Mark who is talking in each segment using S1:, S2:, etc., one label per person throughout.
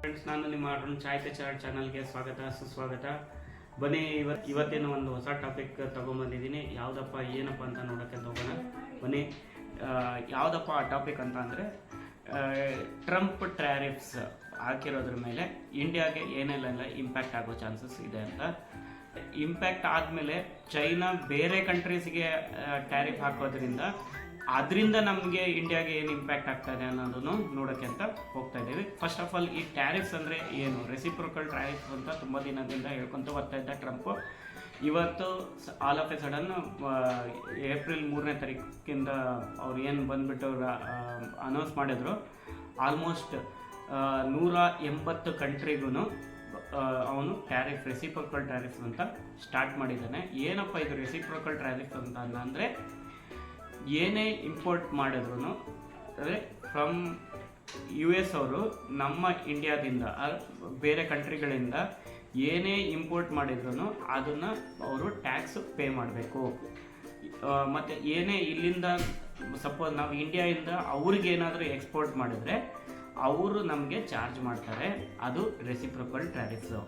S1: Friends ನಾನು ನಿಮ್ಮ ಅರುಣ್ ಚಾಯ್ತೆ ಚಾರ್ ಚಾನಲ್ಗೆ ಸ್ವಾಗತ, ಸುಸ್ವಾಗತ. ಬನ್ನಿ ಇವತ್ತು ಇವತ್ತಿನ ಒಂದು ಹೊಸ ಟಾಪಿಕ್ ತೊಗೊಂಬಂದಿದ್ದೀನಿ. ಯಾವುದಪ್ಪ, ಏನಪ್ಪ ಅಂತ ನೋಡೋಕ್ಕೆ ಹೋಗೋಣ ಬನ್ನಿ ಯಾವುದಪ್ಪ ಆ ಟಾಪಿಕ್ ಅಂತ ಅಂದರೆ ಟ್ರಂಪ್ ಟ್ಯಾರಿಫ್ಸ್ ಹಾಕಿರೋದ್ರ ಮೇಲೆ ಇಂಡಿಯಾಗೆ ಏನೆಲ್ಲ ಇಂಪ್ಯಾಕ್ಟ್ ಆಗೋ ಚಾನ್ಸಸ್ ಇದೆ ಅಂತ. ಇಂಪ್ಯಾಕ್ಟ್ ಆದಮೇಲೆ ಚೈನಾ ಬೇರೆ ಕಂಟ್ರೀಸ್ಗೆ ಟ್ಯಾರಿಫ್ ಹಾಕೋದ್ರಿಂದ ಅದರಿಂದ ನಮಗೆ ಇಂಡಿಯಾಗೆ ಏನು ಇಂಪ್ಯಾಕ್ಟ್ ಆಗ್ತಾ ಇದೆ ಅನ್ನೋದನ್ನು ನೋಡೋಕ್ಕೆ ಅಂತ ಹೋಗ್ತಾ ಇದ್ದೀವಿ. ಫಸ್ಟ್ ಆಫ್ ಆಲ್ ಈ ಟ್ಯಾರಿಫ್ಸ್ ಅಂದರೆ ಏನು? ರೆಸಿಪ್ರೋಕಲ್ ಟ್ಯಾರಿಫ್ ಅಂತ ತುಂಬ ದಿನದಿಂದ ಹೇಳ್ಕೊತ ಬರ್ತಾ ಇದ್ದ ಟ್ರಂಪ್ ಇವತ್ತು all of a sudden April ಮೂರನೇ ತಾರೀಕಿಂದ ಅವ್ರು ಏನು ಬಂದ್ಬಿಟ್ಟು ಅನೌನ್ಸ್ ಮಾಡಿದ್ರು ಆಲ್ಮೋಸ್ಟ್ ನೂರ ಎಂಬತ್ತು ಕಂಟ್ರಿಗೂ ಅವನು ಟ್ಯಾರಿಫ್ ರೆಸಿಪ್ರೋಕಲ್ ಟ್ಯಾರಿಫ್ ಅಂತ ಸ್ಟಾರ್ಟ್ ಮಾಡಿದ್ದಾನೆ. ಏನಪ್ಪ ಇದು ರೆಸಿಪ್ರೋಕಲ್ ಟ್ಯಾರಿಫ್ ಅಂತ ಅಂದರೆ ಏನೇ ಇಂಪೋರ್ಟ್ ಮಾಡಿದ್ರು ಅಂದರೆ ಫ್ರಮ್ ಯು ಎಸ್ ಅವರು ನಮ್ಮ ಇಂಡಿಯಾದಿಂದ ಬೇರೆ ಕಂಟ್ರಿಗಳಿಂದ ಏನೇ ಇಂಪೋರ್ಟ್ ಮಾಡಿದ್ರು ಅದನ್ನು ಅವರು ಟ್ಯಾಕ್ಸ್ ಪೇ ಮಾಡಬೇಕು. ಮತ್ತು ಏನೇ ಇಲ್ಲಿಂದ ಸಪೋಸ್ ನಾವು ಇಂಡಿಯಾದಿಂದ ಅವ್ರಿಗೇನಾದರೂ ಎಕ್ಸ್ಪೋರ್ಟ್ ಮಾಡಿದರೆ, ಅವರು ನಮಗೆ ಚಾರ್ಜ್ ಮಾಡ್ತಾರೆ. ಅದು ರೆಸಿಪ್ರೋಕಲ್ ಟ್ಯಾರಿಫ್ಸು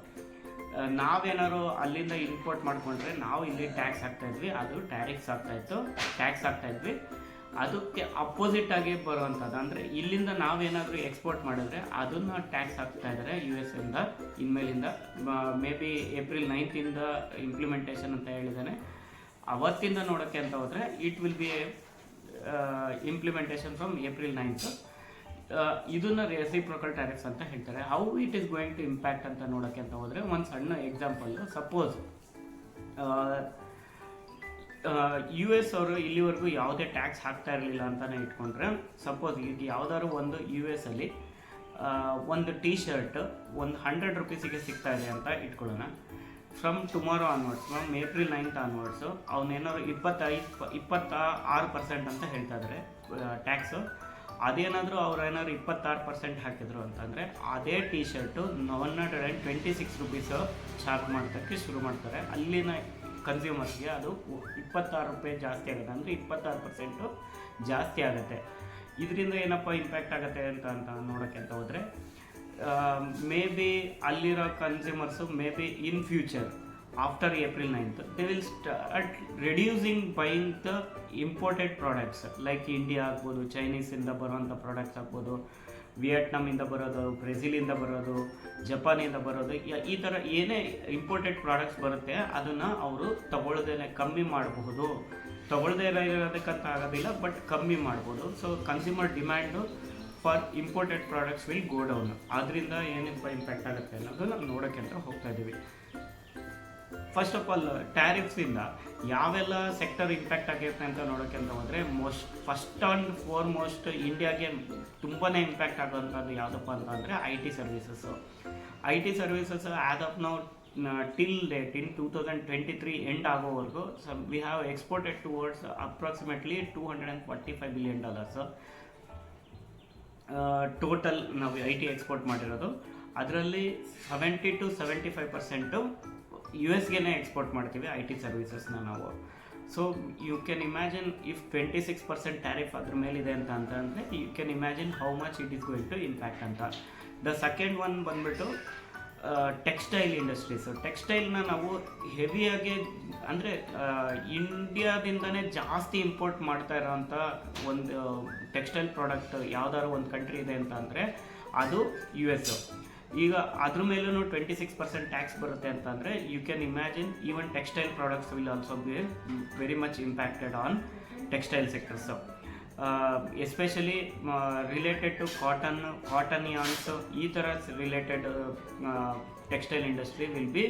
S1: ನಾವೇನಾದ್ರು ಅಲ್ಲಿಂದ ಇಂಪೋರ್ಟ್ ಮಾಡಿಕೊಂಡ್ರೆ ನಾವು ಇಲ್ಲಿ ಟ್ಯಾಕ್ಸ್ ಹಾಕ್ತಾ ಇದ್ವಿ, ಅದು ಟ್ಯಾರಿಕ್ಸ್ ಆಗ್ತಾ ಇತ್ತು ಟ್ಯಾಕ್ಸ್ ಹಾಕ್ತಾ ಇದ್ವಿ. ಅದಕ್ಕೆ ಅಪೋಸಿಟ್ ಆಗಿ ಬರುವಂಥದ್ದು, ಅಂದರೆ ಇಲ್ಲಿಂದ ನಾವೇನಾದರೂ ಎಕ್ಸ್ಪೋರ್ಟ್ ಮಾಡಿದ್ರೆ ಅದನ್ನು ಟ್ಯಾಕ್ಸ್ ಹಾಕ್ತಾ ಇದ್ದಾರೆ ಯು ಎಸ್ ಇಂದ, ಇನ್ಮೇಲಿಂದ ಮೇ ಬಿ ಏಪ್ರಿಲ್ ನೈನ್ತಿಂದ ಇಂಪ್ಲಿಮೆಂಟೇಷನ್ ಅಂತ ಹೇಳಿದ್ದಾನೆ. ಅವತ್ತಿಂದ ನೋಡೋಕ್ಕೆ ಅಂತ ಹೋದರೆ it will be implementation from April ninth ಇದನ್ನ ರೆಸಿಪ್ರೋಕಲ್ ಟ್ಯಾರಿಫ್ಸ್ ಅಂತ ಹೇಳ್ತಾರೆ. How it is going to impact ಅಂತ ನೋಡೋಕ್ಕೆ ಅಂತ ಹೋದರೆ, ಒಂದು ಸಣ್ಣ ಎಕ್ಸಾಂಪಲ್ ಸಪೋಸ್ ಯು ಎಸ್ ಅವರು ಇಲ್ಲಿವರೆಗೂ ಯಾವುದೇ ಟ್ಯಾಕ್ಸ್ ಹಾಕ್ತಾ ಇರಲಿಲ್ಲ ಅಂತಲೇ ಇಟ್ಕೊಂಡ್ರೆ ಸಪೋಸ್ ಈಗ ಯಾವುದಾದ್ರು ಒಂದು ಯು ಎಸ್ ಅಲ್ಲಿ ಒಂದು ಟೀ ಶರ್ಟ್ ಒಂದು ಹಂಡ್ರೆಡ್ ರುಪೀಸಿಗೆ ಸಿಗ್ತಾ ಇದೆ ಅಂತ ಇಟ್ಕೊಳ್ಳೋಣ. From tomorrow onwards from April ninth onwards ಅವನೇನಾದ್ರು ಇಪ್ಪತ್ತೈದು ಇಪ್ಪತ್ತ ಆರು ಪರ್ಸೆಂಟ್ ಅಂತ ಹೇಳ್ತಾ ಇದ್ದಾರೆ ಟ್ಯಾಕ್ಸು ಅದೇನಾದರೂ ಅವ್ರು ಏನಾದ್ರು ಇಪ್ಪತ್ತಾರು ಪರ್ಸೆಂಟ್ ಹಾಕಿದ್ರು ಅಂತಂದರೆ ಅದೇ T shirt one hundred and twenty six rupees charge ಮಾಡ್ತಕ್ಕೆ ಶುರು ಮಾಡ್ತಾರೆ. ಅಲ್ಲಿನ ಕನ್ಸ್ಯೂಮರ್ಸ್ಗೆ ಅದು ಇಪ್ಪತ್ತಾರು ರೂಪಾಯಿ ಜಾಸ್ತಿ ಆಗುತ್ತೆ. ಅಂದರೆ ಇಪ್ಪತ್ತಾರು ಪರ್ಸೆಂಟು ಜಾಸ್ತಿ ಆಗುತ್ತೆ. ಇದರಿಂದ ಏನಪ್ಪ ಇಂಪ್ಯಾಕ್ಟ್ ಆಗುತ್ತೆ ಅಂತ ಅಂತ ನೋಡೋಕ್ಕೆ ಅಂತ ಹೋದರೆ ಮೇ ಬಿ ಅಲ್ಲಿರೋ consumers may be in future after April ninth they will start reducing buying the imported products like India ಆಗ್ಬೋದು ಚೈನೀಸಿಂದ ಬರುವಂಥ ಪ್ರಾಡಕ್ಟ್ಸ್ ಆಗ್ಬೋದು ವಿಯೆಟ್ನಾಮಿಂದ ಬರೋದು ಬ್ರೆಜಿಲಿಂದ ಬರೋದು ಜಪಾನಿಂದ ಬರೋದು, ಈ ಥರ ಏನೇ ಇಂಪೋರ್ಟೆಡ್ ಪ್ರಾಡಕ್ಟ್ಸ್ ಬರುತ್ತೆ, ಅದನ್ನು ಅವರು ತಗೊಳ್ಳೋದೇನೆ ಕಮ್ಮಿ ಮಾಡಬಹುದು ತಗೊಳ್ಳದೇ ಇರೋದಕ್ಕಂತ ಆಗೋದಿಲ್ಲ ಬಟ್ ಕಮ್ಮಿ ಮಾಡ್ಬೋದು. So consumer demand for imported products will go down ಅದರಿಂದ ಏನಪ್ಪ ಇಂಪ್ಯಾಕ್ಟ್ ಆಗುತ್ತೆ ಅನ್ನೋದು ನಾವು ನೋಡೋಕ್ಕೆ ಅಂತ ಹೋಗ್ತಾ ಇದ್ದೀವಿ ಫಸ್ಟ್ ಆಫ್ ಆಲ್ ಟ್ಯಾರಿಫ್ಸಿಂದ ಯಾವೆಲ್ಲ ಸೆಕ್ಟರ್ ಇಂಪ್ಯಾಕ್ಟ್ ಆಗಿರುತ್ತೆ ಅಂತ ನೋಡೋಕ್ಕೆ ಅಂತ ಹೋದರೆ ಮೋಸ್ಟ್ ಫಸ್ಟ್ ಆ್ಯಂಡ್ ಫೋರ್ಮೋಸ್ಟ್ ಇಂಡಿಯಾಗೆ ತುಂಬಾ ಇಂಪ್ಯಾಕ್ಟ್ ಆಗುವಂಥದ್ದು ಯಾವುದಪ್ಪ ಅಂತ ಅಂದರೆ I T services I T services as of now till date in two thousand twenty three end ಆಗೋವರೆಗೂ so we have exported towards approximately two hundred and forty five billion dollars total ನಾವು I T export ಮಾಡಿರೋದು. ಅದರಲ್ಲಿ seventy to seventy five percent U ಎಸ್ಗೆನೇ export ಮಾಡ್ತೀವಿ I T ಸರ್ವಿಸಸ್ನ ನಾವು. So you can imagine if twenty six percent tariff ಅದ್ರ ಮೇಲಿದೆ ಅಂತ ಅಂತಂದರೆ you can imagine how much it is going to impact ಅಂತ. ದ ಸೆಕೆಂಡ್ ಒನ್ ಬಂದ್ಬಿಟ್ಟು textile industries ಟೆಕ್ಸ್ಟೈಲ್ನ ನಾವು ಹೆವಿಯಾಗಿ ಅಂದರೆ ಇಂಡಿಯಾದಿಂದನೇ ಜಾಸ್ತಿ ಇಂಪೋರ್ಟ್ ಮಾಡ್ತಾ ಇರೋವಂಥ ಒಂದು ಟೆಕ್ಸ್ಟೈಲ್ ಪ್ರಾಡಕ್ಟ್ ಯಾವ್ದಾದ್ರು ಒಂದು ಕಂಟ್ರಿ ಇದೆ ಅಂತ ಅಂದರೆ, ಅದು ಯು ಎಸ್ ಈಗ ಅದ್ರ ಮೇಲೂ ಟ್ವೆಂಟಿ ಸಿಕ್ಸ್ ಪರ್ಸೆಂಟ್ ಟ್ಯಾಕ್ಸ್ ಬರುತ್ತೆ ಅಂತಂದರೆ you can imagine even textile products will also be very much impacted on textile sectors especially related to cotton cotton yarns ಈ ಥರ related textile industry will be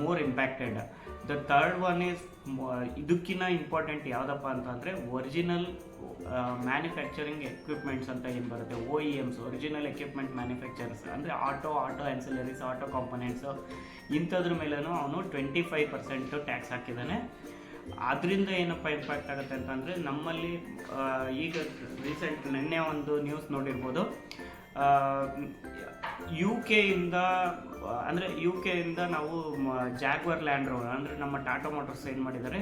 S1: more impacted the third one is ಇದಕ್ಕಿಂತ important ಯಾವುದಪ್ಪ ಅಂತಂದರೆ original manufacturing equipments ಅಂತ ಏನು ಬರುತ್ತೆ? O E Ms original equipment manufacturers ಅಂದರೆ auto auto ancillaries auto components ಇಂಥದ್ರ ಮೇಲೂ ಅವನು ಟ್ವೆಂಟಿ ಫೈವ್ ಪರ್ಸೆಂಟು ಟ್ಯಾಕ್ಸ್ ಹಾಕಿದ್ದಾನೆ ಅದರಿಂದ ಏನಪ್ಪ ಇಂಪ್ಯಾಕ್ಟ್ ಆಗುತ್ತೆ ಅಂತಂದರೆ ನಮ್ಮಲ್ಲಿ ಈಗ ರೀಸೆಂಟ್ ನಿನ್ನೆ ಒಂದು ನ್ಯೂಸ್ ನೋಡಿರ್ಬೋದು. ಯು ಕೆಯಿಂದ ಅಂದರೆ ಯು ಕೆಯಿಂದ ನಾವು ಜಾಗ್ವರ್ ಲ್ಯಾಂಡ್ ರೋವರ್ ಅಂದರೆ ನಮ್ಮ ಟಾಟಾ ಮೋಟರ್ಸ್ ಏನು ಮಾಡಿದ್ದಾರೆ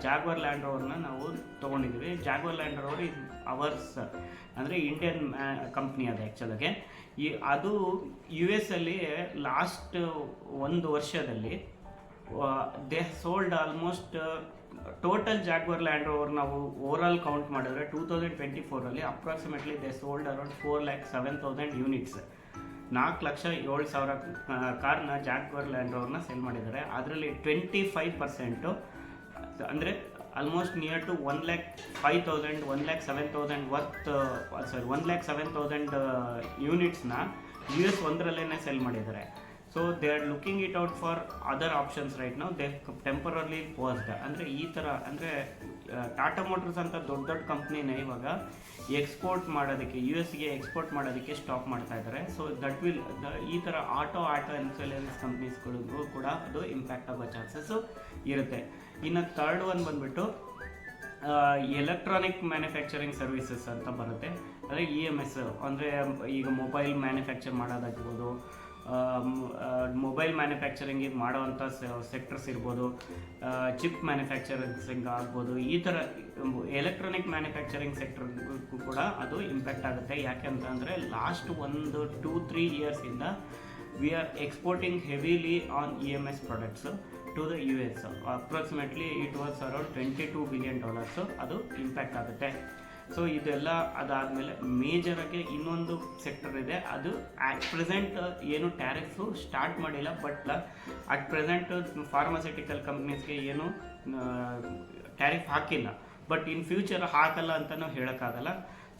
S1: ಜಾಗ್ವರ್ ಲ್ಯಾಂಡ್ ರೋವರ್ನ ನಾವು ತೊಗೊಂಡಿದ್ದೀವಿ. Jaguar Land Rover is ours ಅಂದರೆ ಇಂಡಿಯನ್ ಕಂಪ್ನಿ ಅದು ಆ್ಯಕ್ಚುಲಾಗೆ ಈ, ಅದು ಯು ಎಸ್ ಅಲ್ಲಿ ಲಾಸ್ಟ್ ಒಂದು ವರ್ಷದಲ್ಲಿ they sold almost total Jaguar Land Rover ನಾವು ಓವರ್ ಕೌಂಟ್ ಮಾಡಿದ್ರೆ two thousand twenty ಫೋರಲ್ಲಿ approximately they sold around four lakh seven thousand units ನಾಲ್ಕು ಲಕ್ಷ ಏಳು ಸಾವಿರ ಕಾರ್ನ ಜಾಕ್ವರ್ ಲ್ಯಾಂಡ್ ರೋವರ್ನ ಸೆಲ್ ಮಾಡಿದ್ದಾರೆ. ಅದರಲ್ಲಿ ಟ್ವೆಂಟಿ ಫೈವ್ ಪರ್ಸೆಂಟು, ಅಂದರೆ almost near to one lakh five thousand one lakh seven thousand worth sorry one lakh seven thousand ಯೂನಿಟ್ಸ್ನ U S ಒಂದರಲ್ಲೇ sell ಮಾಡಿದ್ದಾರೆ. So they are looking it out for other options right ನಾವು they temporarily paused ಅಂದರೆ ಈ ಥರ ಅಂದರೆ Tata motors ಅಂತ ದೊಡ್ಡ ದೊಡ್ಡ ಕಂಪ್ನಿನ ಇವಾಗ ಎಕ್ಸ್ಪೋರ್ಟ್ ಮಾಡೋದಕ್ಕೆ ಯು ಎಸ್ಗೆ ಎಕ್ಸ್ಪೋರ್ಟ್ ಮಾಡೋದಕ್ಕೆ ಸ್ಟಾಪ್ ಮಾಡ್ತಾ ಇದ್ದಾರೆ. ಸೊ ದಟ್ ವಿಲ್ ಈ ಥರ ಆಟೋ ಆಟೋ ಇನ್ಸೂರೆನ್ಸ್ ಕಂಪ್ನೀಸ್ಗಳಿಗೂ ಕೂಡ ಅದು ಇಂಪ್ಯಾಕ್ಟ್ ಆಗೋ ಚಾನ್ಸಸ್ಸು ಇರುತ್ತೆ. ಇನ್ನು ಥರ್ಡ್ ಒನ್ ಬಂದುಬಿಟ್ಟು ಎಲೆಕ್ಟ್ರಾನಿಕ್ ಮ್ಯಾನುಫ್ಯಾಕ್ಚರಿಂಗ್ ಸರ್ವಿಸಸ್ ಅಂತ ಬರುತ್ತೆ. ಅಂದರೆ ಇ ಎಂ ಎಸ್ ಅಂದರೆ, ಈಗ ಮೊಬೈಲ್ ಮ್ಯಾನುಫ್ಯಾಕ್ಚರ್ ಮಾಡೋದಾಗಿರ್ಬೋದು ಮೊಬೈಲ್ ಮ್ಯಾನುಫ್ಯಾಕ್ಚರಿಂಗ್ ಮಾಡುವಂಥ ಸೆಕ್ಟರ್ಸ್ ಇರ್ಬೋದು ಚಿಪ್ ಮ್ಯಾನುಫ್ಯಾಕ್ಚರಿಂಗ್ ಆಗ್ಬೋದು, ಈ ಥರ ಎಲೆಕ್ಟ್ರಾನಿಕ್ ಮ್ಯಾನುಫ್ಯಾಕ್ಚರಿಂಗ್ ಸೆಕ್ಟರ್ಗೂ ಕೂಡ ಅದು ಇಂಪ್ಯಾಕ್ಟ್ ಆಗುತ್ತೆ. ಯಾಕೆ ಅಂತ ಅಂದರೆ ಲಾಸ್ಟ್ ಒಂದು two three ಇಯರ್ಸಿಂದ we are exporting heavily on E M S products to the U S approximately it was around twenty two billion dollars ಅದು ಇಂಪ್ಯಾಕ್ಟ್ ಆಗುತ್ತೆ. ಸೊ ಇದೆಲ್ಲ ಅದಾದಮೇಲೆ ಮೇಜರಾಗಿ ಇನ್ನೊಂದು ಸೆಕ್ಟರ್ ಇದೆ. ಅದು ಅಟ್ ಪ್ರೆಸೆಂಟ್ ಏನು ಟ್ಯಾರಿಫು ಸ್ಟಾರ್ಟ್ ಮಾಡಿಲ್ಲ ಬಟ್ ಅಟ್ ಪ್ರೆಸೆಂಟ್ ಫಾರ್ಮಸ್ಯೂಟಿಕಲ್ ಕಂಪ್ನೀಸ್ಗೆ ಏನು ಟ್ಯಾರಿಫ್ ಹಾಕಿಲ್ಲ. ಬಟ್ ಇನ್ ಫ್ಯೂಚರ್ ಹಾಕಲ್ಲ ಅಂತಲೂ ಹೇಳೋಕ್ಕಾಗಲ್ಲ.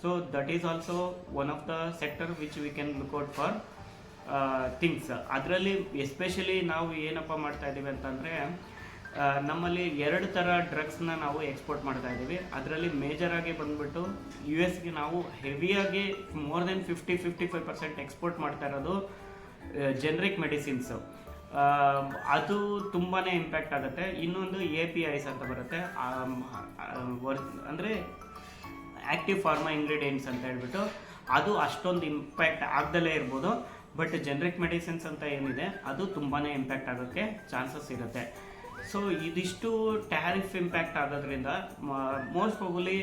S1: So that is also one of the sector which we can look out for things ಅದರಲ್ಲಿ ಎಸ್ಪೆಷಲಿ ನಾವು ಏನಪ್ಪ ಮಾಡ್ತಾ ಇದ್ದೀವಿ ಅಂತಂದರೆ ನಮ್ಮಲ್ಲಿ ಎರಡು ಥರ ಡ್ರಗ್ಸ್ನ ನಾವು ಎಕ್ಸ್ಪೋರ್ಟ್ ಮಾಡ್ತಾ ಇದ್ದೀವಿ. ಅದರಲ್ಲಿ ಮೇಜರಾಗಿ ಬಂದ್ಬಿಟ್ಟು ಯು ಎಸ್ಗೆ ನಾವು ಹೆವಿಯಾಗಿ more than fifty fifty five percent export ಮಾಡ್ತಾ ಇರೋದು ಜೆನ್ರಿಕ್ ಮೆಡಿಸಿನ್ಸು ಅದು ತುಂಬಾ ಇಂಪ್ಯಾಕ್ಟ್ ಆಗುತ್ತೆ. ಇನ್ನೊಂದು ಎ ಪಿ ಐಸ್ ಅಂತ ಬರುತ್ತೆ. ಅಂದರೆ ಆ್ಯಕ್ಟಿವ್ ಫಾರ್ಮಾ ಇಂಗ್ರೀಡಿಯೆಂಟ್ಸ್ ಅಂತ ಹೇಳ್ಬಿಟ್ಟು ಅದು ಅಷ್ಟೊಂದು ಇಂಪ್ಯಾಕ್ಟ್ ಆಗ್ದಲೇ ಇರ್ಬೋದು. ಬಟ್ ಜೆನ್ರಿಕ್ ಮೆಡಿಸಿನ್ಸ್ ಅಂತ ಏನಿದೆ, ಅದು ತುಂಬಾ ಇಂಪ್ಯಾಕ್ಟ್ ಆಗೋಕ್ಕೆ ಚಾನ್ಸಸ್ ಇರುತ್ತೆ. ಸೊ ಇದಿಷ್ಟು ಟ್ಯಾರಿಫ್ ಇಂಪ್ಯಾಕ್ಟ್ ಆಗೋದ್ರಿಂದ ಮೋಸ್ಟ್ ಪ್ರಾಬಲಿ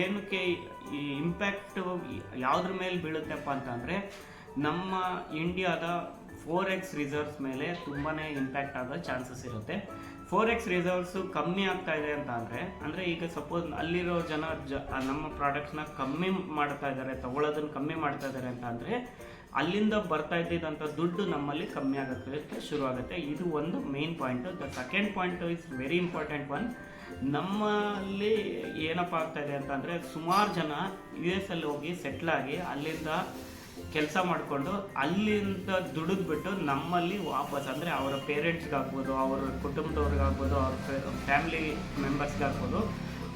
S1: ಏನಕ್ಕೆ ಈ ಇಂಪ್ಯಾಕ್ಟ್ ಯಾವುದ್ರ ಮೇಲೆ ಬೀಳುತ್ತೆಪ್ಪ ಅಂತಂದರೆ, ನಮ್ಮ ಇಂಡಿಯಾದ ಫೋರ್ ಎಕ್ಸ್ ರಿಸರ್ವ್ಸ್ ಮೇಲೆ ತುಂಬಾ ಇಂಪ್ಯಾಕ್ಟ್ ಆಗೋ ಚಾನ್ಸಸ್ ಇರುತ್ತೆ. ಫೋರ್ ಎಕ್ಸ್ ರಿಸರ್ವ್ಸು ಕಮ್ಮಿ ಆಗ್ತಾ ಇದೆ ಅಂತ ಅಂದರೆ ಅಂದರೆ ಈಗ ಸಪೋಸ್ ಅಲ್ಲಿರೋ ಜನ ಜ ನಮ್ಮ ಪ್ರಾಡಕ್ಟ್ಸ್ನ ಕಮ್ಮಿ ಮಾಡ್ತಾ ಇದ್ದಾರೆ ತಗೊಳ್ಳೋದನ್ನು ಕಮ್ಮಿ ಮಾಡ್ತಾ ಇದ್ದಾರೆ ಅಂತ ಅಂದರೆ ಅಲ್ಲಿಂದ ಬರ್ತಾ ಇದ್ದಿದ್ದಂಥ ದುಡ್ಡು ನಮ್ಮಲ್ಲಿ ಕಮ್ಮಿ ಆಗುತ್ತೆ ಶುರು ಆಗುತ್ತೆ. ಇದು ಒಂದು main point the second point is very important one ನಮ್ಮಲ್ಲಿ ಏನಪ್ಪ ಆಗ್ತಾಯಿದೆ ಅಂತಂದರೆ ಸುಮಾರು ಜನ ಯು ಎಸ್ ಅಲ್ಲಿ ಹೋಗಿ ಸೆಟ್ಲಾಗಿ ಅಲ್ಲಿಂದ ಕೆಲಸ ಮಾಡಿಕೊಂಡು ಅಲ್ಲಿಂದ ದುಡಿದ್ಬಿಟ್ಟು ನಮ್ಮಲ್ಲಿ ವಾಪಸ್ ಅಂದರೆ ಅವರ ಪೇರೆಂಟ್ಸ್ಗಾಗ್ಬೋದು ಅವರ ಕುಟುಂಬದವ್ರಿಗಾಗ್ಬೋದು, ಅವ್ರ ಫ್ಯಾಮಿಲಿ ಮೆಂಬರ್ಸ್ಗಾಗ್ಬೋದು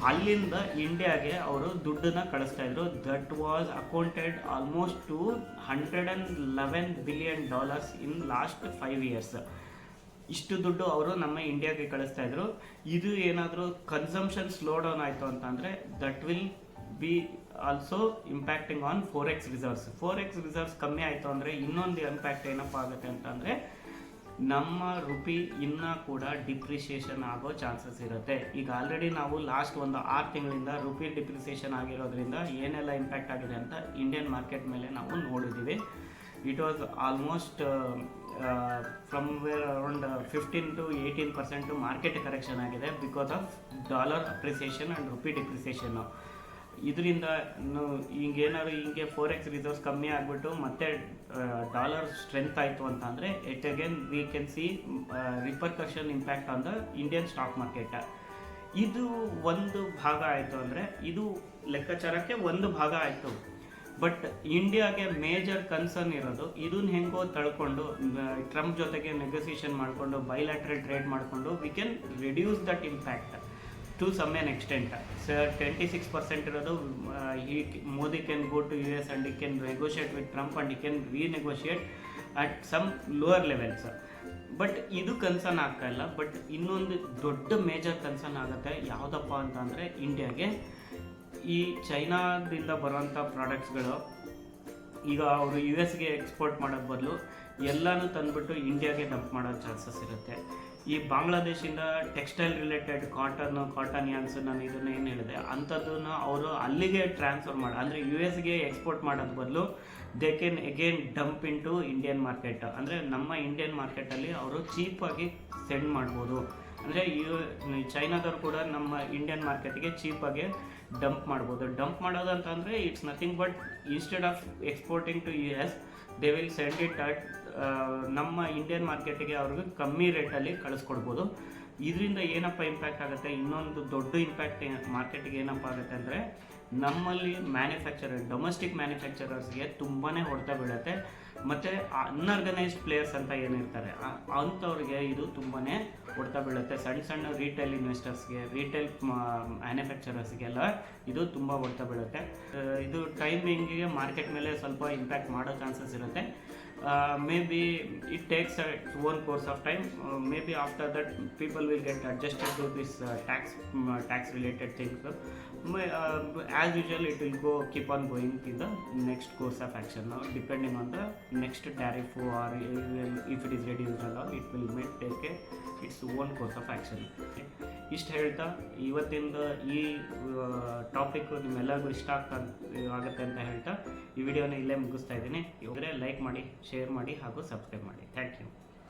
S1: ಅಲ್ಲಿಂದ ಇಂಡಿಯಾಗೆ ಅವರು ದುಡ್ಡನ್ನ ಕಳಿಸ್ತಾ ಇದ್ರು. That was accounted almost two hundred and eleven billion dollars in last five years ಇಷ್ಟು ದುಡ್ಡು ಅವರು ನಮ್ಮ ಇಂಡಿಯಾಗೆ ಕಳಿಸ್ತಾ ಇದ್ರು. ಇದು ಏನಾದರೂ ಕನ್ಸಂಪ್ಷನ್ ಸ್ಲೋ ಡೌನ್ ಆಯಿತು ಅಂತಂದರೆ that will be also impacting on forex reserves forex reserves ಕಮ್ಮಿ ಆಯಿತು ಅಂದರೆ ಇನ್ನೊಂದು ಇಂಪ್ಯಾಕ್ಟ್ ಏನಪ್ಪ ಆಗುತ್ತೆ ಅಂತಂದರೆ ನಮ್ಮ ರುಪಿ ಇನ್ನೂ ಕೂಡ ಡಿಪ್ರಿಸಿಯೇಷನ್ ಆಗೋ ಚಾನ್ಸಸ್ ಇರುತ್ತೆ. ಈಗ ಆಲ್ರೆಡಿ ನಾವು ಲಾಸ್ಟ್ ಒಂದು ಆರು ತಿಂಗಳಿಂದ ರುಪಿ ಡಿಪ್ರಿಸಿಯೇಷನ್ ಆಗಿರೋದ್ರಿಂದ ಏನೆಲ್ಲ ಇಂಪ್ಯಾಕ್ಟ್ ಆಗಿದೆ ಅಂತ ಇಂಡಿಯನ್ ಮಾರ್ಕೆಟ್ ಮೇಲೆ ನಾವು ನೋಡಿದ್ದೀವಿ. It was almost from where around fifteen to eighteen percent market correction ಆಗಿದೆ because of dollar appreciation and rupee depreciation ಇದರಿಂದ ಹಿಂಗೇನಾದ್ರು ಹಿಂಗೆ ಫೋರ್ ಎಕ್ಸ್ ರಿಸರ್ವ್ಸ್ ಕಮ್ಮಿ ಆಗಿಬಿಟ್ಟು ಮತ್ತೆ ಡಾಲರ್ ಸ್ಟ್ರೆಂತ್ ಆಯಿತು ಅಂತ ಅಂದರೆ it again we can see repercussion impact on the Indian stock market ಇದು ಒಂದು ಭಾಗ ಆಯಿತು ಅಂದರೆ, ಇದು ಲೆಕ್ಕಾಚಾರಕ್ಕೆ ಒಂದು ಭಾಗ ಆಯಿತು. ಬಟ್ ಇಂಡಿಯಾಗೆ ಮೇಜರ್ ಕನ್ಸರ್ನ್ ಇರೋದು ಇದನ್ನ ಹೆಂಗೋ ತಳ್ಕೊಂಡು ಟ್ರಂಪ್ ಜೊತೆಗೆ ನೆಗೋಸಿಯೇಷನ್ ಮಾಡಿಕೊಂಡು ಬೈಲ್ಯಾಟ್ರಲ್ ಟ್ರೇಡ್ ಮಾಡಿಕೊಂಡು we can reduce that impact to some an extent sir twenty six percent ಇರೋದು ಈ Modi can go to U S and he can negotiate with Trump and he can negotiate at some lower levels but ಇದು concern ಆಗ್ತಾ ಇಲ್ಲ. But ಇನ್ನೊಂದು ದೊಡ್ಡ major concern ಆಗುತ್ತೆ ಯಾವುದಪ್ಪ ಅಂತ ಅಂದರೆ ಇಂಡಿಯಾಗೆ ಈ ಚೈನಾದಿಂದ ಬರುವಂಥ ಪ್ರಾಡಕ್ಟ್ಸ್ಗಳು ಈಗ ಅವರು ಯು ಎಸ್ಗೆ ಎಕ್ಸ್ಪೋರ್ಟ್ ಮಾಡೋ ಬದಲು ಎಲ್ಲನೂ ತಂದುಬಿಟ್ಟು ಇಂಡಿಯಾಗೆ ಡಂಪ್ ಮಾಡೋ ಚಾನ್ಸಸ್ ಇರುತ್ತೆ. ಈ ಬಾಂಗ್ಲಾದೇಶಿಂದ textile related cotton cotton yarns ನಾನು ಇದನ್ನ ಏನು ಹೇಳಿದೆ? ಅಂಥದ್ದನ್ನ ಅವರು ಅಲ್ಲಿಗೆ ಟ್ರಾನ್ಸ್ಫರ್ ಮಾಡಿ ಅಂದರೆ ಯು ಎಸ್ಗೆ ಎಕ್ಸ್ಪೋರ್ಟ್ ಮಾಡೋದ್ ಬದಲು they can again dump into Indian market ಅಂದರೆ ನಮ್ಮ ಇಂಡಿಯನ್ ಮಾರ್ಕೆಟಲ್ಲಿ ಅವರು ಚೀಪಾಗಿ ಸೆಂಡ್ ಮಾಡ್ಬೋದು. ಅಂದರೆ ಯು ಚೈನಾದವ್ರು ಕೂಡ ನಮ್ಮ ಇಂಡಿಯನ್ ಮಾರ್ಕೆಟ್ಗೆ ಚೀಪಾಗಿ ಡಂಪ್ ಮಾಡ್ಬೋದು. ಡಂಪ್ ಮಾಡೋದು ಅಂತಂದರೆ it's nothing but instead of exporting to U S they will send it at ನಮ್ಮ ಇಂಡಿಯನ್ ಮಾರ್ಕೆಟಿಗೆ ಅವ್ರಿಗೆ ಕಮ್ಮಿ ರೇಟಲ್ಲಿ ಕಳಿಸ್ಕೊಡ್ಬೋದು. ಇದರಿಂದ ಏನಪ್ಪ ಇಂಪ್ಯಾಕ್ಟ್ ಆಗುತ್ತೆ? ಇನ್ನೊಂದು ದೊಡ್ಡ ಇಂಪ್ಯಾಕ್ಟ್ ಮಾರ್ಕೆಟಿಗೆ ಏನಪ್ಪ ಆಗುತ್ತೆ ಅಂದರೆ, ನಮ್ಮಲ್ಲಿ ಮ್ಯಾನುಫ್ಯಾಕ್ಚರರ್ ಡೊಮೆಸ್ಟಿಕ್ ಮ್ಯಾನುಫ್ಯಾಕ್ಚರರ್ಸ್ಗೆ ತುಂಬಾ ಹೊಡೆತ ಬೀಳುತ್ತೆ. ಮತ್ತು ಅನ್ಆರ್ಗನೈಸ್ಡ್ ಪ್ಲೇಯರ್ಸ್ ಅಂತ ಏನಿರ್ತಾರೆ ಅಂಥವ್ರಿಗೆ ಇದು ತುಂಬಾ ಹೊಡೆತ ಬೀಳುತ್ತೆ. ಸಣ್ಣ ಸಣ್ಣ ರೀಟೇಲ್ ಇನ್ವೆಸ್ಟರ್ಸ್ಗೆ ರೀಟೇಲ್ ಮ್ಯಾನುಫ್ಯಾಕ್ಚರರ್ಸ್ಗೆಲ್ಲ ಇದು ತುಂಬ ಹೊಡೆತ ಬೀಳುತ್ತೆ. ಇದು ಟೈಮಿಂಗಿಗೆ ಮಾರ್ಕೆಟ್ ಮೇಲೆ ಸ್ವಲ್ಪ ಇಂಪ್ಯಾಕ್ಟ್ ಮಾಡೋ ಚಾನ್ಸಸ್ ಇರುತ್ತೆ. Uh, maybe it takes a, one course of time. Uh, maybe after that people will get adjusted to this uh, tax mm, uh, um, tax related things uh, as usual it will go keep on going in the next course of action. Now depending on the next tariff or uh, if it is reduced or not, it will may take a, its own course of action. okay. ಇಷ್ಟು ಹೇಳ್ತಾ, ಇವತ್ತಿಂದ ಈ topic ನಿಮ್ಮೆಲ್ಲರಿಗೂ ಇಷ್ಟ ಆಗ್ತಾ, ಆಗುತ್ತೆ ಅಂತ ಹೇಳ್ತಾ, ಈ ವಿಡಿಯೋನ ಇಲ್ಲೇ ಮುಗಿಸ್ತಾ ಇದ್ದೀನಿ. ಇವರೇ ಲೈಕ್ ಮಾಡಿ ಶೇರ್ ಮಾಡಿ ಹಾಗೂ ಸಬ್ಸ್ಕ್ರೈಬ್ ಮಾಡಿ. Thank you